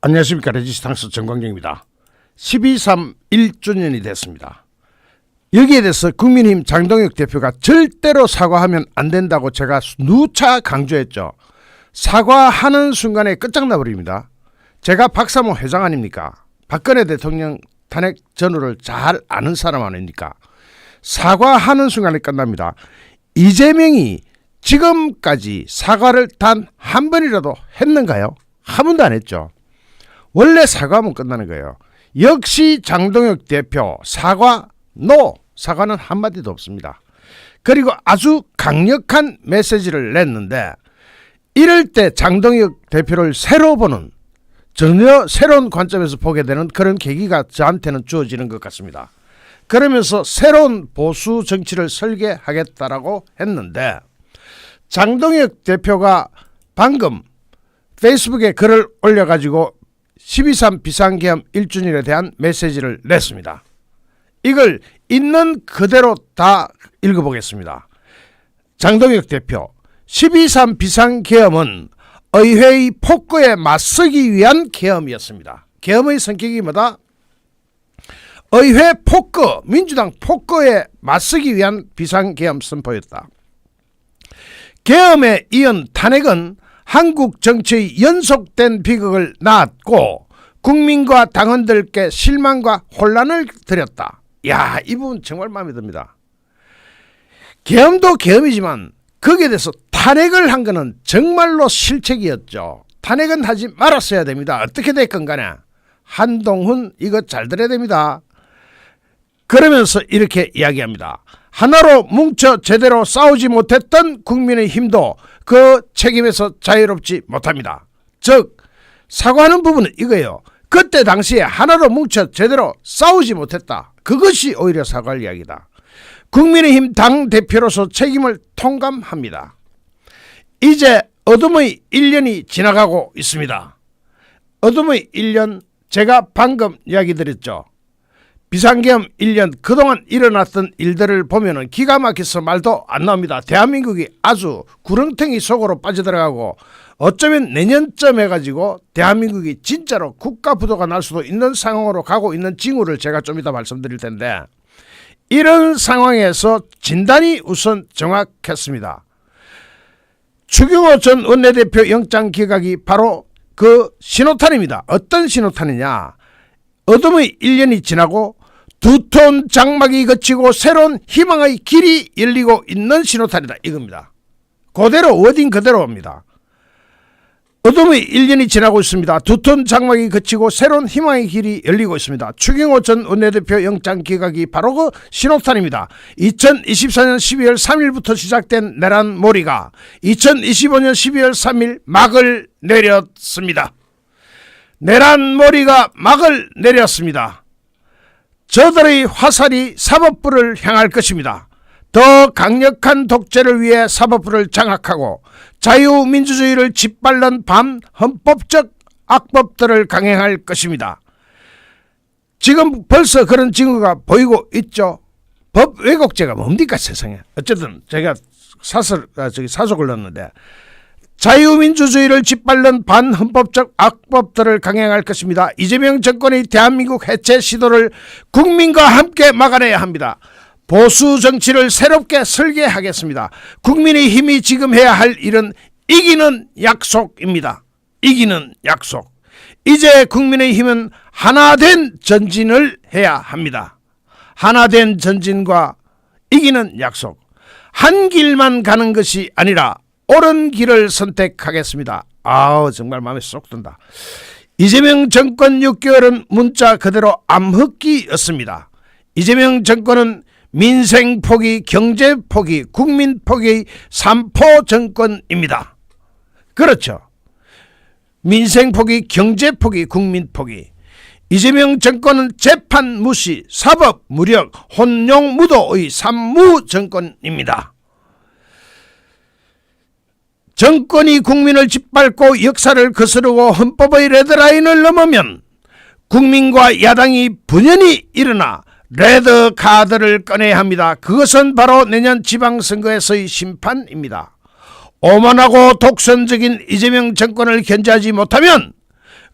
안녕하십니까 레지스탕스 정광경입니다. 12.3 1주년이 됐습니다. 여기에 대해서 국민의힘 장동혁 대표가 절대로 사과하면 안 된다고 제가 누차 강조했죠. 사과하는 순간에 끝장나 버립니다. 제가 박사모 회장 아닙니까? 박근혜 대통령 탄핵 전후를 잘 아는 사람 아닙니까? 사과하는 순간에 끝납니다. 이재명이 지금까지 사과를 단 한 번이라도 했는가요? 한 번도 안 했죠. 원래 사과하면 끝나는 거예요. 역시 장동혁 대표 사과 노 사과는 한마디도 없습니다. 그리고 아주 강력한 메시지를 냈는데 이럴 때 장동혁 대표를 새로 보는 전혀 새로운 관점에서 보게 되는 그런 계기가 저한테는 주어지는 것 같습니다. 그러면서 새로운 보수 정치를 설계하겠다라고 했는데 장동혁 대표가 방금 페이스북에 글을 올려가지고 12.3 비상계엄 1주년에 대한 메시지를 냈습니다. 이걸 있는 그대로 다 읽어보겠습니다. 장동혁 대표 12.3 비상계엄은 의회의 폭거에 맞서기 위한 계엄이었습니다. 계엄의 성격이 뭐다? 의회 폭거, 민주당 폭거에 맞서기 위한 비상계엄 선포였다. 계엄에 이은 탄핵은 한국 정치의 연속된 비극을 낳았고 국민과 당원들께 실망과 혼란을 드렸다. 야, 이 부분 정말 마음에 듭니다. 계엄도 계엄이지만 거기에 대해서 탄핵을 한 거는 정말로 실책이었죠. 탄핵은 하지 말았어야 됩니다. 어떻게 됐건 간에 한동훈 이거 잘 들어야 됩니다. 그러면서 이렇게 이야기합니다. 하나로 뭉쳐 제대로 싸우지 못했던 국민의 힘도 그 책임에서 자유롭지 못합니다. 즉 사과하는 부분은 이거예요. 그때 당시에 하나로 뭉쳐 제대로 싸우지 못했다. 그것이 오히려 사과할 이야기다. 국민의힘 당 대표로서 책임을 통감합니다. 이제 어둠의 1년이 지나가고 있습니다. 어둠의 1년 제가 방금 이야기 드렸죠. 비상계엄 1년 그동안 일어났던 일들을 보면은 기가 막혀서 말도 안 나옵니다. 대한민국이 아주 구렁텅이 속으로 빠져들어가고 어쩌면 내년쯤 해가지고 대한민국이 진짜로 국가 부도가 날 수도 있는 상황으로 가고 있는 징후를 제가 좀 이따 말씀드릴 텐데 이런 상황에서 진단이 우선 정확했습니다. 추경호 전 원내대표 영장 기각이 바로 그 신호탄입니다. 어떤 신호탄이냐? 어둠의 1년이 지나고 두톤 장막이 거치고 새로운 희망의 길이 열리고 있는 신호탄이다. 이겁니다. 그대로 워딩 그대로입니다. 어둠의 1년이 지나고 있습니다. 두톤 장막이 거치고 새로운 희망의 길이 열리고 있습니다. 추경호 전 원내대표 영장 기각이 바로 그 신호탄입니다. 2024년 12월 3일부터 시작된 내란 몰이가 2025년 12월 3일 막을 내렸습니다. 내란 몰이가 막을 내렸습니다. 저들의 화살이 사법부를 향할 것입니다. 더 강력한 독재를 위해 사법부를 장악하고 자유민주주의를 짓밟는 반헌법적 악법들을 강행할 것입니다. 지금 벌써 그런 징후가 보이고 있죠. 법 왜곡죄가 뭡니까 세상에. 어쨌든 제가 사설 아, 저기 사속을 넣었는데 자유민주주의를 짓밟는 반헌법적 악법들을 강행할 것입니다. 이재명 정권의 대한민국 해체 시도를 국민과 함께 막아내야 합니다. 보수 정치를 새롭게 설계하겠습니다. 국민의 힘이 지금 해야 할 일은 이기는 약속입니다. 이기는 약속. 이제 국민의 힘은 하나된 전진을 해야 합니다. 하나된 전진과 이기는 약속. 한 길만 가는 것이 아니라 옳은 길을 선택하겠습니다. 아우 정말 마음에 쏙 든다. 이재명 정권 6개월은 문자 그대로 암흑기였습니다. 이재명 정권은 민생 포기, 경제 포기, 국민 포기의 삼포 정권입니다. 그렇죠. 민생 포기, 경제 포기, 국민 포기. 이재명 정권은 재판 무시, 사법 무력, 혼용 무도의 삼무 정권입니다. 정권이 국민을 짓밟고 역사를 거스르고 헌법의 레드라인을 넘으면 국민과 야당이 분연히 일어나 레드 카드를 꺼내야 합니다. 그것은 바로 내년 지방선거에서의 심판입니다. 오만하고 독선적인 이재명 정권을 견제하지 못하면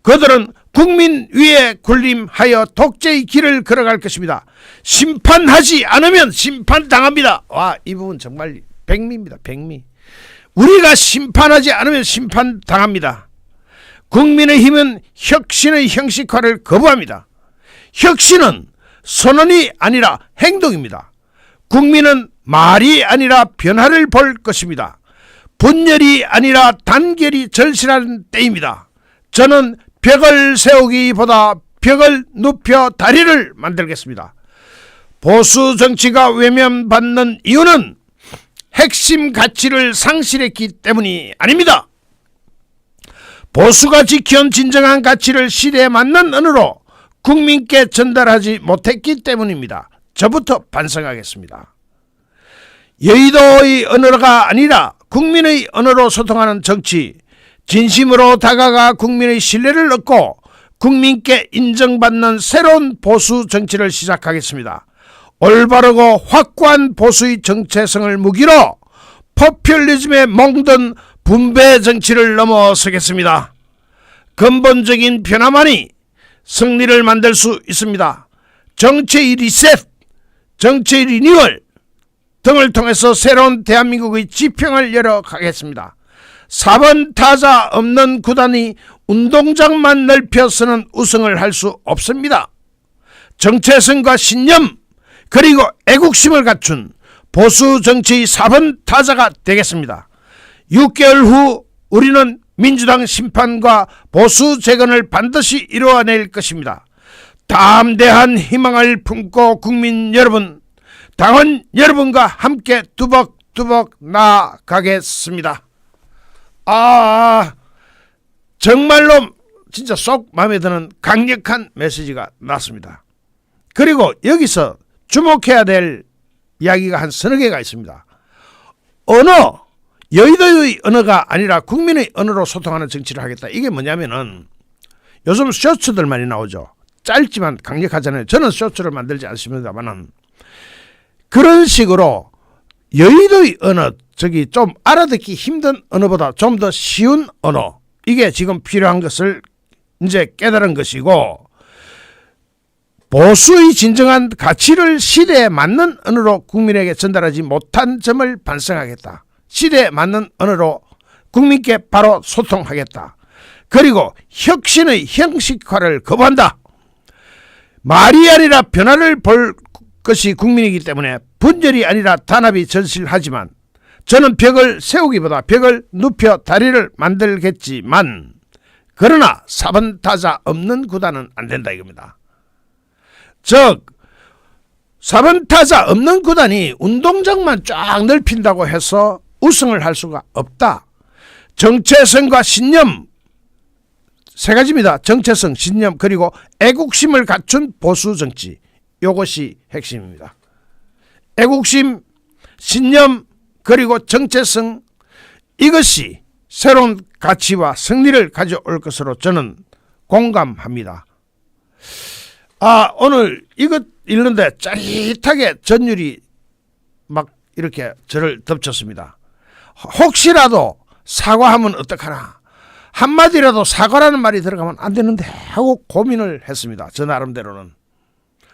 그들은 국민 위에 군림하여 독재의 길을 걸어갈 것입니다. 심판하지 않으면 심판당합니다. 와, 이 부분 정말 백미입니다. 백미. 우리가 심판하지 않으면 심판당합니다. 국민의힘은 혁신의 형식화를 거부합니다. 혁신은 선언이 아니라 행동입니다. 국민은 말이 아니라 변화를 볼 것입니다. 분열이 아니라 단결이 절실한 때입니다. 저는 벽을 세우기보다 벽을 눕혀 다리를 만들겠습니다. 보수 정치가 외면받는 이유는 핵심 가치를 상실했기 때문이 아닙니다. 보수가 지켜온 진정한 가치를 시대에 맞는 언어로 국민께 전달하지 못했기 때문입니다. 저부터 반성하겠습니다. 여의도의 언어가 아니라 국민의 언어로 소통하는 정치, 진심으로 다가가 국민의 신뢰를 얻고 국민께 인정받는 새로운 보수 정치를 시작하겠습니다. 올바르고 확고한 보수의 정체성을 무기로 포퓰리즘에 몽든 분배 정치를 넘어서겠습니다. 근본적인 변화만이 승리를 만들 수 있습니다. 정치의 리셋, 정치의 리뉴얼 등을 통해서 새로운 대한민국의 지평을 열어가겠습니다. 4번 타자 없는 구단이 운동장만 넓혀서는 우승을 할 수 없습니다. 정체성과 신념 그리고 애국심을 갖춘 보수 정치의 4번 타자가 되겠습니다. 6개월 후 우리는 민주당 심판과 보수 재건을 반드시 이루어낼 것입니다. 담대한 희망을 품고 국민 여러분, 당원 여러분과 함께 뚜벅뚜벅 나아가겠습니다. 아, 정말로 진짜 쏙 마음에 드는 강력한 메시지가 났습니다. 그리고 여기서 주목해야 될 이야기가 한 서너 개가 있습니다. 언어, 여의도의 언어가 아니라 국민의 언어로 소통하는 정치를 하겠다. 이게 뭐냐면은 요즘 쇼츠들 많이 나오죠. 짧지만 강력하잖아요. 저는 쇼츠를 만들지 않습니다만은 그런 식으로 여의도의 언어, 저기 좀 알아듣기 힘든 언어보다 좀 더 쉬운 언어, 이게 지금 필요한 것을 이제 깨달은 것이고, 보수의 진정한 가치를 시대에 맞는 언어로 국민에게 전달하지 못한 점을 반성하겠다. 시대에 맞는 언어로 국민께 바로 소통하겠다. 그리고 혁신의 형식화를 거부한다. 말이 아니라 변화를 볼 것이 국민이기 때문에 분열이 아니라 단합이 절실하지만 저는 벽을 세우기보다 벽을 눕혀 다리를 만들겠지만 그러나 4번 타자 없는 구단은 안 된다 이겁니다. 즉 4번 타자 없는 구단이 운동장만 쫙 넓힌다고 해서 우승을 할 수가 없다. 정체성과 신념 세 가지입니다. 정체성, 신념 그리고 애국심을 갖춘 보수 정치. 이것이 핵심입니다. 애국심, 신념 그리고 정체성 이것이 새로운 가치와 승리를 가져올 것으로 저는 공감합니다. 아 오늘 이것 읽는데 짜릿하게 전율이 막 이렇게 저를 덮쳤습니다. 혹시라도 사과하면 어떡하나 한마디라도 사과라는 말이 들어가면 안 되는데 하고 고민을 했습니다. 저 나름대로는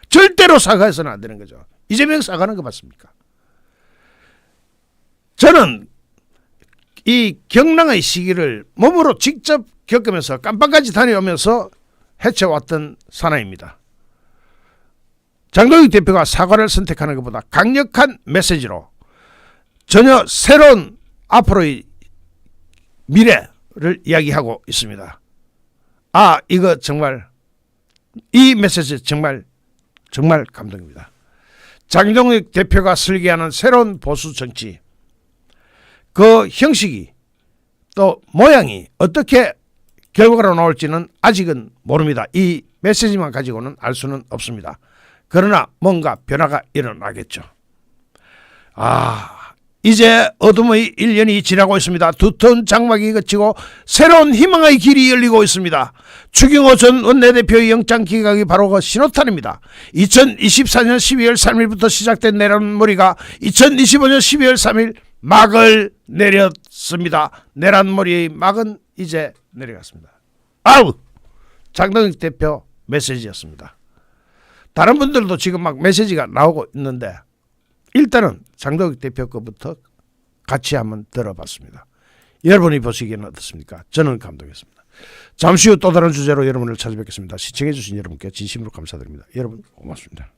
절대로 사과해서는 안 되는 거죠. 이재명 사과는 거 맞습니까? 저는 이 경랑의 시기를 몸으로 직접 겪으면서 깜빵까지 다녀오면서 해쳐왔던 사나입니다. 장동익 대표가 사과를 선택하는 것보다 강력한 메시지로 전혀 새로운 앞으로의 미래를 이야기하고 있습니다. 아, 이거 정말 이 메시지 정말 정말 감동입니다. 장동익 대표가 설계하는 새로운 보수 정치 그 형식이 또 모양이 어떻게 결과로 나올지는 아직은 모릅니다. 이 메시지만 가지고는 알 수는 없습니다. 그러나 뭔가 변화가 일어나겠죠. 아, 이제 어둠의 1년이 지나고 있습니다. 두터운 장막이 그치고 새로운 희망의 길이 열리고 있습니다. 추경호 전 원내대표의 영장 기각이 바로 그 신호탄입니다. 2024년 12월 3일부터 시작된 내란머리가 2025년 12월 3일 막을 내렸습니다. 내란머리의 막은 이제 내려갔습니다. 아우! 장동익 대표 메시지였습니다. 다른 분들도 지금 막 메시지가 나오고 있는데 일단은 장동익 대표 거부터 같이 한번 들어봤습니다. 여러분이 보시기에는 어떻습니까? 저는 감동했습니다. 잠시 후 또 다른 주제로 여러분을 찾아뵙겠습니다. 시청해주신 여러분께 진심으로 감사드립니다. 여러분 고맙습니다.